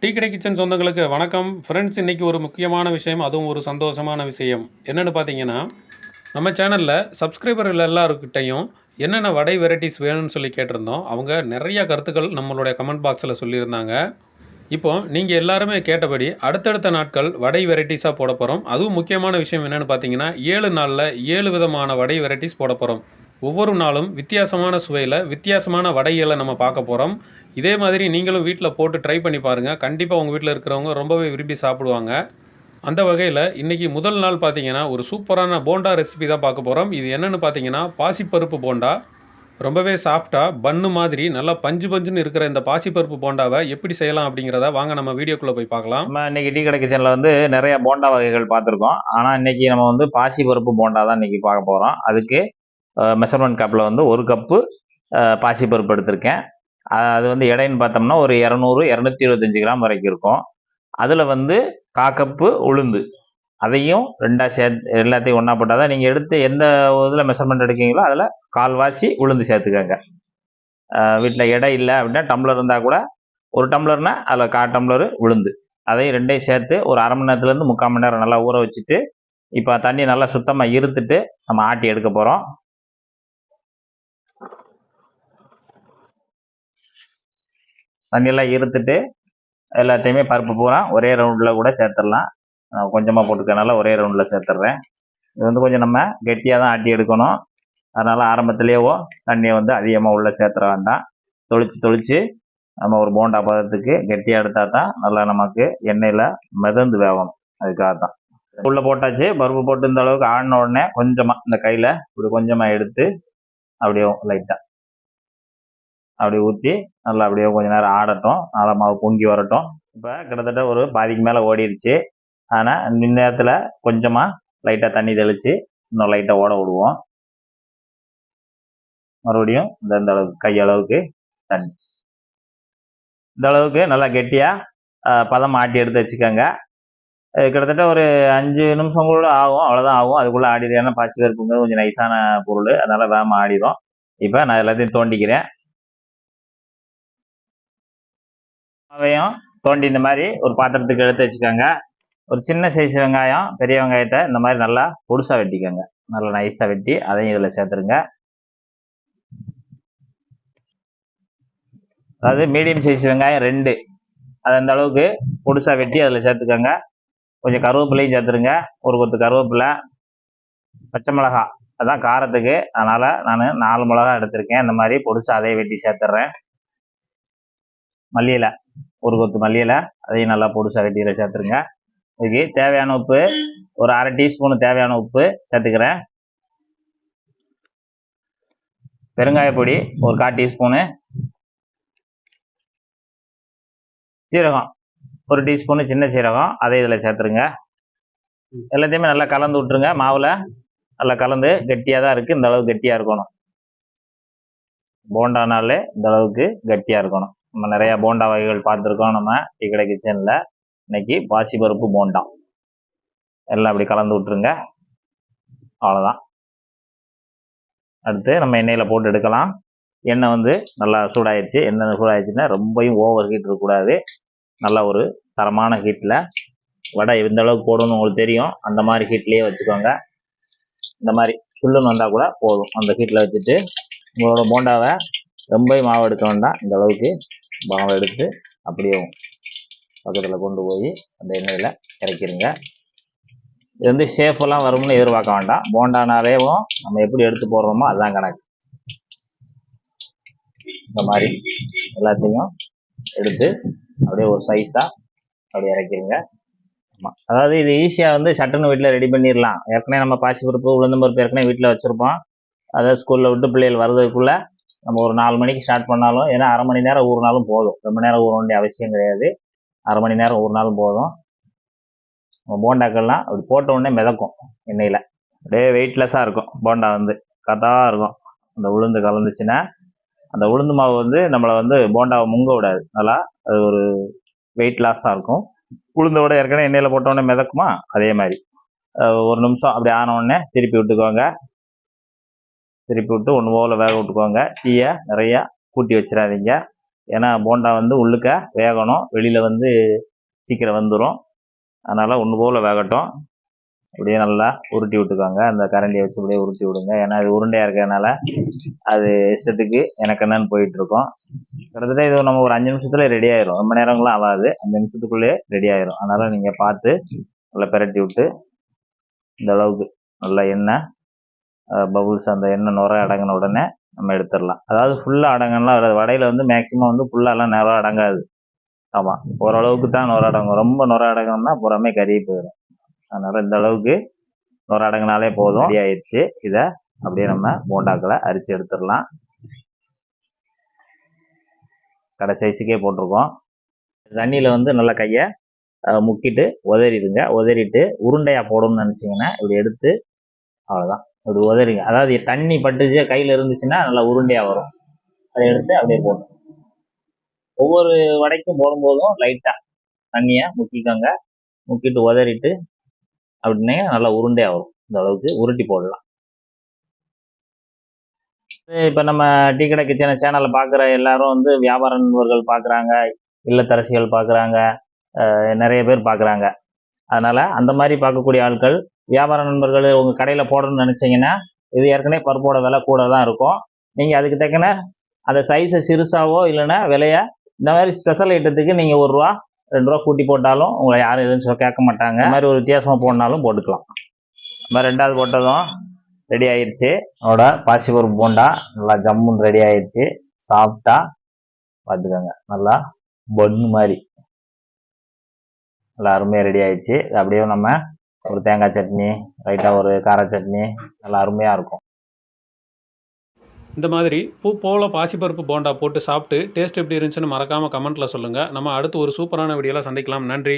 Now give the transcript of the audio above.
Tea கடை kitchen சொந்தங்களுக்கு வணக்கம். ஃப்ரெண்ட்ஸ் இன்றைக்கி ஒரு முக்கியமான விஷயம் அதுவும் ஒரு சந்தோஷமான விஷயம். என்னென்னு பார்த்தீங்கன்னா நம்ம சேனலில் சப்ஸ்கிரைபர்கள் எல்லாருக்கிட்டையும் என்னென்ன வடை வெரைட்டிஸ் வேணும்னு சொல்லி கேட்டிருந்தோம். அவங்க நிறைய கருத்துக்கள் நம்மளுடைய கமெண்ட் பாக்ஸில் சொல்லியிருந்தாங்க. இப்போ நீங்கள் எல்லாருமே கேட்டபடி அடுத்தடுத்த நாட்கள் வடை வெரைட்டிஸாக போட போகிறோம் அதுவும் முக்கியமான விஷயம் என்னென்னு பார்த்தீங்கன்னா ஏழு நாளில் ஏழு விதமான வடை வெரைட்டிஸ் போட போகிறோம் ஒவ்வொரு நாளும் வித்தியாசமான சுவையில் வித்தியாசமான வடைகளை நம்ம பார்க்க போகிறோம் இதே மாதிரி நீங்களும் வீட்டில் போட்டு ட்ரை பண்ணி பாருங்கள் கண்டிப்பாக உங்கள் வீட்டில் இருக்கிறவங்க ரொம்பவே விரும்பி சாப்பிடுவாங்க. அந்த வகையில் இன்றைக்கி முதல் நாள் பார்த்தீங்கன்னா ஒரு சூப்பரான போண்டா ரெசிபி தான் பார்க்க போகிறோம் இது என்னென்னு பார்த்தீங்கன்னா பாசிப்பருப்பு போண்டா. ரொம்பவே சாஃப்டாக பன்னு மாதிரி நல்லா பஞ்சு பஞ்சுன்னு இருக்கிற இந்த பாசிப்பருப்பு போண்டாவை எப்படி செய்யலாம் அப்படிங்கிறத வாங்க நம்ம வீடியோக்குள்ளே போய் பார்க்கலாம். நம்ம இன்னைக்கு டீ கடை கிச்சனில் வந்து நிறைய போண்டா வகைகள் பார்த்துருக்கோம். ஆனால் இன்னைக்கு நம்ம வந்து பாசிப்பருப்பு போண்டா தான் இன்னைக்கு பார்க்க போகிறோம் அதுக்கு மெஷர்மெண்ட் கப்பில் வந்து ஒரு கப்பு பாசிப்பருப்பு எடுத்திருக்கேன். அது வந்து எடைன்னு பார்த்தோம்னா ஒரு இரநூறு இரநூத்தி இருபத்தஞ்சி கிராம் வரைக்கும் இருக்கும். அதில் வந்து கா கப்பு உளுந்து. அதையும் ரெண்டாக சேர்த்து எல்லாத்தையும் ஒன்றா போட்டால் தான் நீங்கள் எடுத்து எந்த இதில் மெஷர்மெண்ட் எடுக்கீங்களோ அதில் கால்வாசி உளுந்து சேர்த்துக்கோங்க. வீட்டில் எடை இல்லை அப்படின்னா டம்ளர் இருந்தால் கூட ஒரு டம்ளர்னா அதில் கா டம்ளர் உளுந்து. அதையும் ரெண்டையும் சேர்த்து ஒரு அரை மணி நேரத்துலேருந்து முக்கால் மணி நேரம் நல்லா ஊற வச்சுட்டு இப்போ தண்ணி நல்லா சுத்தமாக இருத்துட்டு நம்ம ஆட்டி எடுக்க போகிறோம் தண்ணியெல்லாம் இருத்துட்டு எல்லாத்தையுமே பருப்பு பூரா ஒரே ரவுண்டில் கூட சேர்த்துடலாம். கொஞ்சமாக போட்டுக்கனால ஒரே ரவுண்டில் சேர்த்துட்றேன். இது வந்து கொஞ்சம் நம்ம கெட்டியாக தான் ஆட்டி எடுக்கணும். அதனால் ஆரம்பத்துலேயோ தண்ணியை வந்து அதிகமாக உள்ளே சேர்த்துற வேண்டாம். தொளிச்சு தொளிச்சு நம்ம ஒரு போண்டா பதத்துக்கு கெட்டியாக எடுத்தால் தான் நல்லா நமக்கு எண்ணெயில் மிதந்து வேகணும். அதுக்காக தான். உள்ளே போட்டாச்சு பருப்பு போட்டு இந்த அளவுக்கு ஆடின உடனே கொஞ்சமாக இந்த கையில் இப்படி கொஞ்சமாக எடுத்து அப்படியே லைட்டாக அப்படி ஊற்றி நல்லா அப்படியே கொஞ்ச நேரம் ஆடட்டும். நல்லா மாவு பொங்கி வரட்டும். இப்போ கிட்டத்தட்ட ஒரு பாதிக்கு மேலே ஓடிடுச்சு ஆனால் இந்த நேரத்தில் கொஞ்சமாக லைட்டாக தண்ணி தெளித்து இன்னும் லைட்டாக ஓட விடுவோம். மறுபடியும் இந்த இந்த அளவுக்கு கை அளவுக்கு தண்ணி. இந்த அளவுக்கு நல்லா கெட்டியாக பதம் ஆட்டி எடுத்து வச்சுக்கோங்க. கிட்டத்தட்ட ஒரு அஞ்சு நிமிஷம் கூட ஆகும். அவ்வளோதான் ஆகும். அதுக்குள்ளே ஆடிடும் ஏன்னா பச்சை கருப்புங்க கொஞ்சம் நைஸான பொருள். அதனால் வேகமாக ஆடிடும் இப்போ நான் எல்லாத்தையும் தோண்டிக்கிறேன். அவையும் தோண்டி இந்த மாதிரி ஒரு பாத்திரத்துக்கு எடுத்து வச்சுக்கோங்க. ஒரு சின்ன சைஸ் வெங்காயம் பெரிய வெங்காயத்தை இந்த மாதிரி நல்லா பொடுசாக வெட்டிக்கோங்க. நல்லா நைஸாக வெட்டி அதையும் இதில் சேர்த்துருங்க. அதாவது மீடியம் சைஸ் வெங்காயம் ரெண்டு. அது அந்த அளவுக்கு பொடுசாக வெட்டி அதில் சேர்த்துக்கோங்க. கொஞ்சம் கருவேப்பிலையும் சேர்த்துருங்க. ஒரு கொத்து கருவேப்பிலை பச்சை மிளகா அதான் காரத்துக்கு. அதனால் நான் நாலு மிளகா எடுத்திருக்கேன். இந்த மாதிரி பொடுசாக அதையும் வெட்டி சேர்த்துட்றேன் மல்லியில். ஒரு கொத்து மல்லியிலை அதையும் நல்லா பொடுசாக கட்டியில் சேர்த்துருங்க. இதுக்கு தேவையான உப்பு ஒரு அரை டீஸ்பூனு தேவையான உப்பு சேர்த்துக்கிறேன். பெருங்காய பொடி ஒரு கால் டீஸ்பூனு. சீரகம் ஒரு டீஸ்பூனு சின்ன சீரகம் அதை இதில் சேர்த்துருங்க. எல்லாத்தையுமே நல்லா கலந்து விட்ருங்க மாவில் நல்லா கலந்து கெட்டியாக தான் இருக்குது இந்த அளவுக்கு கெட்டியாக இருக்கணும். போண்டானாலே இந்த அளவுக்கு கெட்டியாக இருக்கணும். நம்ம நிறையா போண்டா வகைகள் பார்த்துருக்கோம் நம்ம டீ கடை கிச்சனில் இன்னைக்கு பாசிப்பருப்பு போண்டா. எல்லாம் அப்படி கலந்து விட்ருங்க அவ்வளோதான் அடுத்து நம்ம எண்ணெயில் போட்டு எடுக்கலாம். எண்ணெய் வந்து நல்லா சூடாயிடுச்சு எண்ணெய் சூடாயிடுச்சுன்னா ரொம்பவும் ஓவர் ஹீட் இருக்கக்கூடாது. நல்ல ஒரு தரமான ஹீட்டில் வடை எந்த அளவுக்கு போடணும்னு உங்களுக்கு தெரியும். அந்த மாதிரி ஹீட்லேயே வச்சுக்கோங்க. இந்த மாதிரி சுள்ளுன்னு வந்தால் கூட போதும். அந்த ஹீட்டில் வச்சுட்டு உங்களோட போண்டாவை ரொம்ப மாவு எடுக்க வேண்டாம். இந்த அளவுக்கு மாவு எடுத்து அப்படியே பக்கத்தில் கொண்டு போய் அந்த எண்ணெயில் இறக்கிடுங்க இது வந்து ஷேஃபெல்லாம் வரும்னு எதிர்பார்க்க வேண்டாம். போண்டானாலேயும் நம்ம எப்படி எடுத்து போடுறோமோ அதுதான் கணக்கு. இந்த மாதிரி எல்லாத்தையும் எடுத்து அப்படியே ஒரு சைஸாக அப்படியே இறக்கிருங்க. ஆமாம் அதாவது இது ஈஸியாக வந்து சட்டுன்னு வீட்டில் ரெடி பண்ணிடலாம் ஏற்கனவே நம்ம பாசி பருப்பு உளுந்தம்பருப்பு ஏற்கனவே வீட்டில் வச்சுருப்போம். அதாவது ஸ்கூலில் விட்டு பிள்ளைகள் வர்றதுக்குள்ளே நம்ம ஒரு நாலு மணிக்கு ஸ்டார்ட் பண்ணாலும் ஏன்னா அரை மணி நேரம் ஊறினாலும் போதும். ரொம்ப நேரம் ஊற வேண்டிய அவசியம் கிடையாது. அரை மணி நேரம் ஊறினாலும் போதும். நம்ம போண்டாக்கள்லாம் அப்படி போட்ட உடனே மிதக்கும் எண்ணெயில். அப்படியே வெயிட்லெஸ்ஸாக இருக்கும். போண்டா வந்து கரெக்டாக இருக்கும். அந்த உளுந்து கலந்துச்சுன்னா அந்த உளுந்து மாவு வந்து நம்மளை வந்து போண்டாவை முங்க விடாது. நல்லா அது ஒரு வெயிட் லாஸாக இருக்கும் உளுந்தோட ஏற்கனவே எண்ணெயில் போட்டோடனே மிதக்குமா? அதே மாதிரி. ஒரு நிமிஷம் அப்படி ஆன உடனே திருப்பி விட்டுக்கோங்க திருப்பி விட்டு ஒன்று போல் வேக விட்டுக்கோங்க. டீயை நிறையா கூட்டி வச்சிடாதீங்க. ஏன்னா போண்டா வந்து உள்ளுக்க வேகணும். வெளியில் வந்து சீக்கிரம் வந்துடும் அதனால் ஒன்று போல் வேகட்டும். அப்படியே நல்லா உருட்டி விட்டுக்கோங்க. அந்த கரண்டியை வச்சு அப்படியே உருட்டி விடுங்க. ஏன்னா அது உருண்டையாக இருக்கிறதுனால அது இஷ்டத்துக்கு எனக்கு என்னன்னு போயிட்டுருக்கோம். கிட்டத்தட்ட இது நம்ம ஒரு அஞ்சு நிமிஷத்தில் ரெடி ஆயிரும். ரொம்ப நேரங்களும் ஆகாது. அஞ்சு நிமிஷத்துக்குள்ளேயே ரெடி ஆயிரும். அதனால் நீங்கள் பார்த்து நல்லா பிரட்டி விட்டு இந்த அளவுக்கு நல்லா எண்ணெய் பபுள்ஸ் அந்த எண்ணெய் நுரை அடங்கின உடனே நம்ம எடுத்துடலாம். அதாவது ஃபுல்லாக அடங்கலாம் வராது வடையில் வந்து மேக்ஸிமம் வந்து ஃபுல்லாலாம் நுர அடங்காது. ஆமாம் ஓரளவுக்கு தான் நுர அடங்கும். ரொம்ப நுர அடங்கணும்னா புறமே கறி போயிடும். அதனால் இந்த அளவுக்கு நுர அடங்கினாலே போதும். ரெடி ஆயிடுச்சு. இதை அப்படியே நம்ம போண்டாக்களை அரிச்சு எடுத்துடலாம். கடை சைஸுக்கே போட்டிருக்கோம். தண்ணியில் வந்து நல்லா கையை முக்கிட்டு உதறிடுங்க. உதறிட்டு உருண்டையாக போடணும்னு நினச்சிங்கன்னா இப்படி எடுத்து அவ்வளோதான் அப்படி உதறிங்க. அதாவது தண்ணி பட்டுச்சு கையில் இருந்துச்சுன்னா நல்லா உருண்டையாக வரும். அதை எடுத்து அப்படியே போடணும். ஒவ்வொரு வடைக்கும் போடும்போதும் லைட்டாக தண்ணியை முக்கிக்கோங்க முக்கிட்டு உதறிட்டு அப்படின்னே நல்லா உருண்டையாக வரும். இந்த அளவுக்கு உருட்டி போடலாம். இப்போ நம்ம டீ கடை கிச்சனை சேனலை பார்க்குற எல்லாரும் வந்து வியாபார நண்பர்கள் பார்க்குறாங்க இல்லத்தரசிகள் பார்க்குறாங்க நிறைய பேர் பார்க்குறாங்க அதனால் அந்த மாதிரி பார்க்கக்கூடிய ஆட்கள் வியாபார நண்பர்கள் உங்கள் கடையில் போடணும்னு நினச்சிங்கன்னா இது ஏற்கனவே பருப்போட விலை கூட தான் இருக்கும். நீங்கள் அதுக்கு தக்கன அந்த சைஸை சிறுசாவோ இல்லைன்னா விலையை இந்த மாதிரி ஸ்பெஷல் ஐட்டத்துக்கு நீங்கள் ஒரு ரூபா ரெண்டு ரூபா கூட்டி போட்டாலும் உங்களை யாரும் எதுவும் சொல்ல கேட்க மாட்டாங்க. இந்த மாதிரி ஒரு வித்தியாசமாக போடனாலும் போட்டுக்கலாம். நம்ம ரெண்டாவது போட்டதும் ரெடி ஆயிடுச்சு அதோட பாசிப்பருப்பு போண்டா நல்லா ஜம்முன்னு ரெடி ஆயிடுச்சு சாப்பிட்டா பார்த்துக்கோங்க நல்லா பொன்னு மாதிரி. நல்லா அருமையாக ரெடி ஆயிடுச்சு அப்படியே நம்ம ஒரு தேங்காய் சட்னி ரைட்டாக ஒரு கார சட்னி நல்லா அருமையாக இருக்கும். இந்த மாதிரி பூ போல பாசிப்பருப்பு போண்டா போட்டு சாப்பிட்டு டேஸ்ட் எப்படி இருந்துச்சுன்னு மறக்காமல் கமெண்ட்டில் சொல்லுங்கள் நம்ம அடுத்து ஒரு சூப்பரான வீடியோவில் சந்திக்கலாம். நன்றி.